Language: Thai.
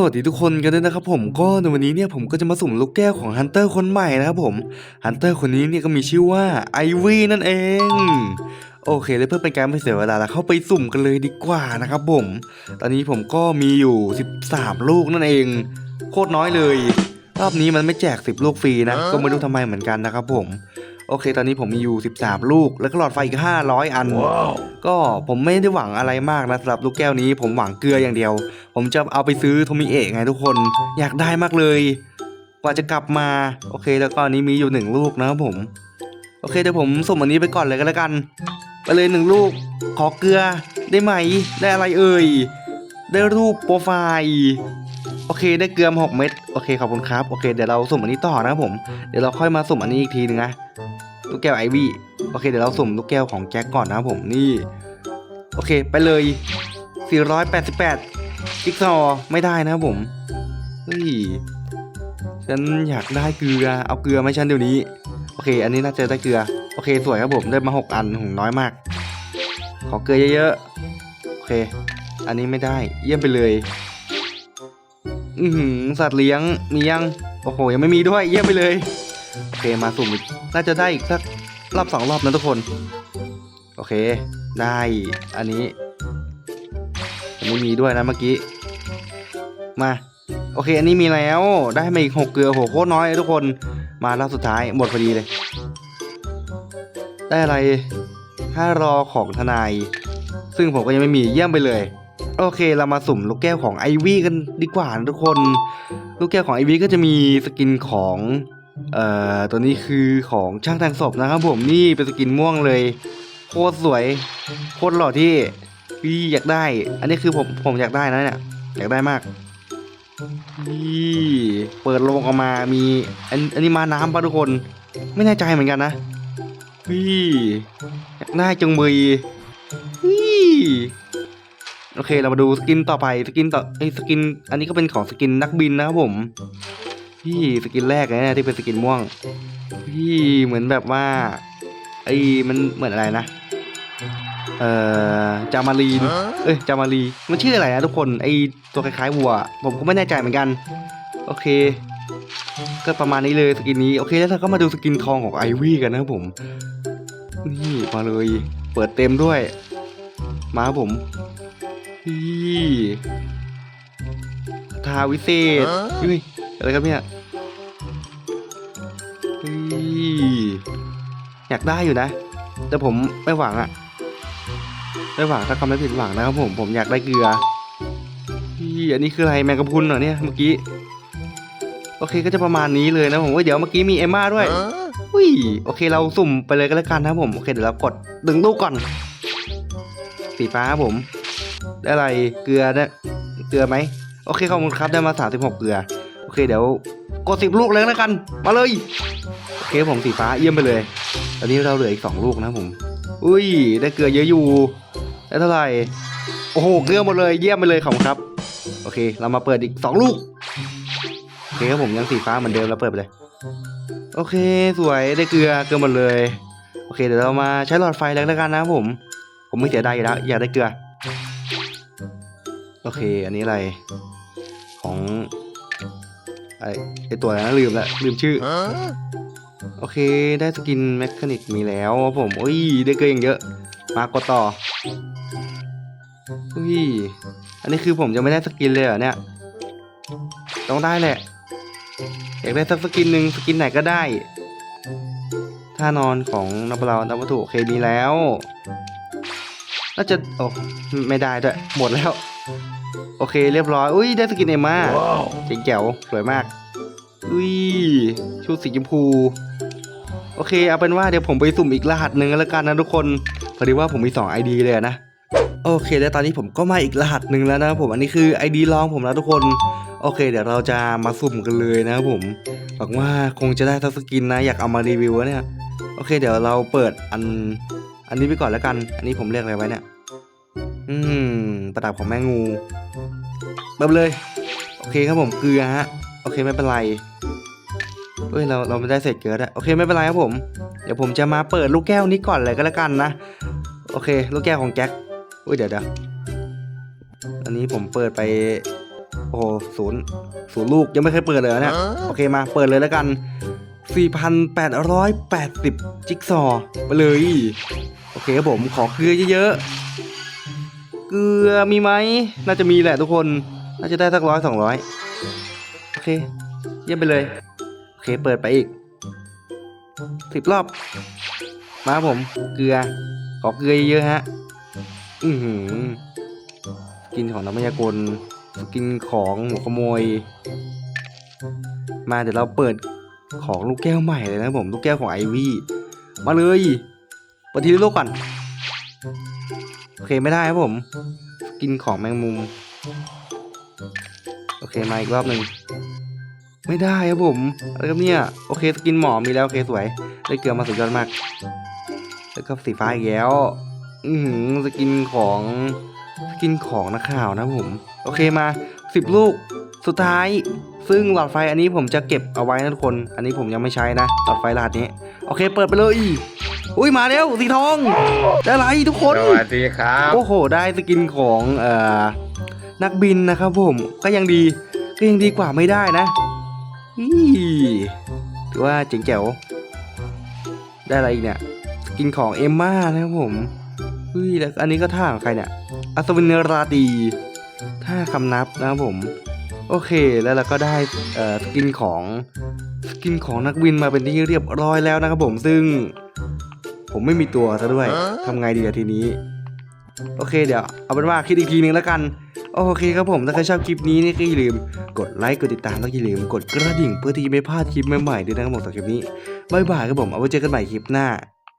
สวัสดีทุกคนกันด้วยนะครับผมก็ในวันนี้เนี่ยผมก็จะมาสุ่มลูกแก้วของฮันเตอร์คนใหม่นะครับผมฮันเตอร์คนนี้เนี่ยก็มีชื่อว่าไอวี่นั่นเอง โอเคเลยเพื่อเป็นการไม่เสียเวลาแล้วเข้าไปสุ่มกันเลยดีกว่านะครับผม ตอนนี้ผมก็มีอยู่ 13 ลูกนั่นเอง โคตรน้อยเลย รอบนี้มันไม่แจก 10 ลูกฟรีนะ ก็ไม่รู้ทำไมเหมือนกันนะครับผม โอเค ตอนนี้ผมมีอยู่ 13 ลูก แล้วก็หลอดไฟอีก 500 อันก็ผมไม่ได้หวังอะไรมากนะสำหรับลูกแก้วนี้ผมหวังเกลืออย่างเดียว ผมจะเอาไปซื้อโทมิเอะไงทุกคน อยากได้มากเลย กว่าจะกลับมา โอเค แล้วก็อันนี้มีอยู่หนึ่งลูกนะครับผม โอเคเดี๋ยวผมส่งอันนี้ไปก่อนเลยก็แล้วกัน ไปเลยหนึ่งลูก ขอเกลือได้ไหม ได้อะไรเอ่ย ได้รูปโปรไฟล์โอเคได้เกลือมาหกเม็ดโอเคขอบคุณครับ โอเคเดี๋ยวเราสุ่มอันนี้ต่อนะครับผม เดี๋ยวเราค่อยมาสุ่มอันนี้อีกทีนึงนะ ลูกแก้วไอวี่โอเคเดี๋ยวเราสุ่มลูกแก้วของแจ็คก่อนนะครับผมนี่ โอเคไปเลย 488จิ๊กซอไม่ได้นะครับผมเฮ้ยฉันอยากได้เกลือเอาเกลือไหมฉันเดี๋ยวนี้ โอเค อันนี้น่าจะได้เกลือ โอเคสวยครับผมได้มา 6 อันหงน้อยมาก ขอเกลือเยอะๆโอเค อันนี้ไม่ได้เยี่ยมไปเลยอือหือสัตว์เลี้ยงมียังโอ้โหยังไม่มีด้วยเยี่ยมไปเลยโอเคมาสุ่มอีก น่าจะได้อีกสักรอบสองรอบนะทุกคน โอเค ได้อันนี้อันนี้มีด้วยนะเมื่อกี้ มา โอเค อันนี้มีแล้ว ได้มาอีกหกเกลือโหโคตรน้อยเลยทุกคน มารอบสุดท้ายหมดพอดีเลย ได้อะไรถ้ารอของทนาย ซึ่งผมก็ยังไม่มีเยี่ยมไปเลยโอเคเรามาสุ่มลูกแก้วของไอวี่กันดีกว่านะทุกคน ลูกแก้วของไอวี่ก็จะมีสกินของ เอ่อตัวนี้คือของช่างแต่งศพนะครับผมนี่เป็นสกินม่วงเลย โคตรสวย โคตรหล่อที่พี่อยากได้ อันนี้คือผมผมอยากได้นะเนี่ยอยากได้มากนี่เปิดลงออกมามีอันอันนี้มาน้ำป่ะทุกคน ไม่แน่ใจเหมือนกันนะพี่อยากได้จังมือพี่โอเคเรามาดูสกินต่อไปสกินต่อไอสกิน อันนี้ก็เป็นของสกินนักบินนะครับผม พี่สกินแรกเลยนะที่เป็นสกินม่วง พี่เหมือนแบบว่าไอ้มันเหมือนอะไรนะ เอ่อจามารีนเอ้ยจามารีมันชื่ออะไรนะทุกคนไอตัวคล้ายๆวัว ผมก็ไม่แน่ใจเหมือนกัน โอเค ก็ประมาณนี้เลยสกินนี้โอเคแล้วเราก็มาดูสกินทองของไอวี่กันนะครับผมนี่มาเลย เปิดเต็มด้วย มาครับผมนี่ทาวิเศษเฮ้ย อะไรครับเนี่ยเฮ้ยอยากได้อยู่นะ แต่ผมไม่หวังอะไม่หวังถ้าคำไม่ผิดหวังนะครับผมผมอยากได้เกลือพี่อันนี้คืออะไรแมงกะพรุนเหรอเนี่ยเมื่อกี้โอเคก็จะประมาณนี้เลยนะผมว่าเดี๋ยวเมื่อกี้มีเอมม่าด้วยอุ้ยโอเคเราสุ่มไปเลยก็แล้วกันนะครับผมโอเคเดี๋ยวเรากดดึงลูกก่อน สีฟ้าครับผม ได้อะไรเกลือได้เกลือไหมโอเคขอบคุณครับได้มาสามสิบหกเกลือโอ เคเดี๋ยวกดสิบลูกเลยแล้วกัน มาเลย โอเคผมสีฟ้าเยี่ยมไปเลย ตอนนี้เราเหลืออีกสองลูกนะผม อุ้ย ได้เกลือเยอะอยู่ ได้เท่าไหร่ โอ้โห เกลือหมดเลย เยี่ยมไปเลยขอบครับ โอเค เรามาเปิดอีกสองลูก โอเคครับผมยังสีฟ้าเหมือนเดิมเราเปิดไปเลย โอเค สวย ได้เกลือ เกลือหมดเลย โอเค เดี๋ยวเรามาใช้หลอดไฟแล้วแล้วกันนะผม ผมไม่เสียดายอยู่แล้ว อยากได้เกลือ โอเค อันนี้อะไร ของ ไอไอตัวอะไรนะลืมละลืมชื่อ โอเคได้สกินแมคคานิกมีแล้วครับผมอุ้ยได้เกลืออย่างเยอะ มากดต่ออุ้ยอันนี้คือผมจะไม่ได้สกินเลยเหรอเนี่ย ต้องได้แหละ อยากได้สักสกินหนึ่งสกินไหนก็ได้ท่านอนของนับเรานับวัตถุโอเคมีแล้วน่าจะโอ้ไม่ได้ด้วยหมดแล้ว โอเคเรียบร้อย อุ้ยได้สกินเอมมาเจ๋งแจ๋วสวยมาก อุ้ยชุดสีชมพู โอเคเอาเป็นว่าเดี๋ยวผมไปสุ่มอีกรหัสหนึ่งแล้วกันนะทุกคน พอดีว่าผมมี2 ID เลยอะนะ โอเค แล้วตอนนี้ผมก็มาอีกรหัสหนึ่งแล้วนะครับผม อันนี้คือ ID ลองผมนะทุกคน โอเค เดี๋ยวเราจะมาสุ่มกันเลยนะครับผม หวังว่าคงจะได้ทักสกินนะ อยากเอามารีวิวอะเนี่ย โอเค เดี๋ยวเราเปิดอัน อันนี้ไปก่อนแล้วกัน อันนี้ผมเรียกอะไรไว้เนี่ย อืมประดับของแม่งูเปิดเลย โอเคครับผมเกลือฮะโอเคไม่เป็นไรเอ้ยเราเราไม่ได้เศษเกลือด้วโอเคไม่เป็นไรครับผม เดี๋ยวผมจะมาเปิดลูกแก้วนี้ก่อนเลยก็แล้วกันนะโอเค ลูกแก้วของแจ็คอุ้ยเดี๋ยวเดี๋ยวอันนี้ผมเปิดไป โอ้โหศูนย์ศูนย์ลูกยังไม่เคยเปิดเลยนะเนี่ยโอเคมาเปิดเลยแล้วกัน 4,880 จิ๊กซอไปเลย โอเคครับผมขอเกลือเยอะๆ เกลือมีไหม น่าจะมีแหละทุกคน น่าจะได้สักร้อยสองร้อยโอเค เยี่ยมไปเลย โอเค เปิดไปอีกสิบรอบ มาผม เกลือ ขอเกลือเยอะฮะ อือหือ กินของนักมายากล กินของหัวขโมย มาเดี๋ยวเราเปิดของลูกแก้วใหม่เลยนะผม ลูกแก้วของไอวี่ มาเลยเปิดทีละลูกก่อน โอเคไม่ได้ครับผม กินของแมงมุม โอเคมาอีกรอบหนึ่งไม่ได้ครับผมอะไรครับเนี่ยโอเคสกินหมอมีแล้วโอเคสวยได้เกลือมาสุดยอดมาก แล้วก็สีฟ้าอีกแล้วอืมสกินของสกินของนักข่าวนะผม โอเคมาสิบลูก สุดท้าย ซึ่งหลอดไฟอันนี้ผมจะเก็บเอาไว้นะทุกคน อันนี้ผมยังไม่ใช้นะ หลอดไฟรหัสนี้ โอเค เปิดไปเลย อุ้ยมาแล้วสีทอง ได้ไรทุกคน สวัสดีครับ โอ้โห ได้สกินของเอ่อนักบินนะครับผม ก็ยังดี ก็ยังดีกว่าไม่ได้นะอีถือว่าเจ๋งแจ๋ว ได้อะไรอีกเนี่ยสกินของเอมม่านะครับผมเฮ้ยแล้วอันนี้ก็ท่าของใครเนี่ย อัศวินราตรีท่าคำนับนะครับผม โอเคแล้วเราก็ได้เอ่อสกินของสกินของนักบินมาเป็นที่เรียบร้อยแล้วนะครับผมซึ่ง ผมไม่มีตัวซะด้วยทำไงดีอะทีนี้ โอเคเดี๋ยวเอาเป็นว่าคิดอีกทีนึงแล้วกันโอเคครับผมถ้าใครชอบคลิปนี้นี่ก็อย่าลืมกดไลค์กดติดตามแล้วก็อย่าลืมกดกระดิ่งเพื่อที่จะไม่พลาดคลิปใหม่ๆด้วยนะครับผมสำหรับคลิปนี้บายบายครับผมเอาไว้เจอกันใหม่คลิปหน้า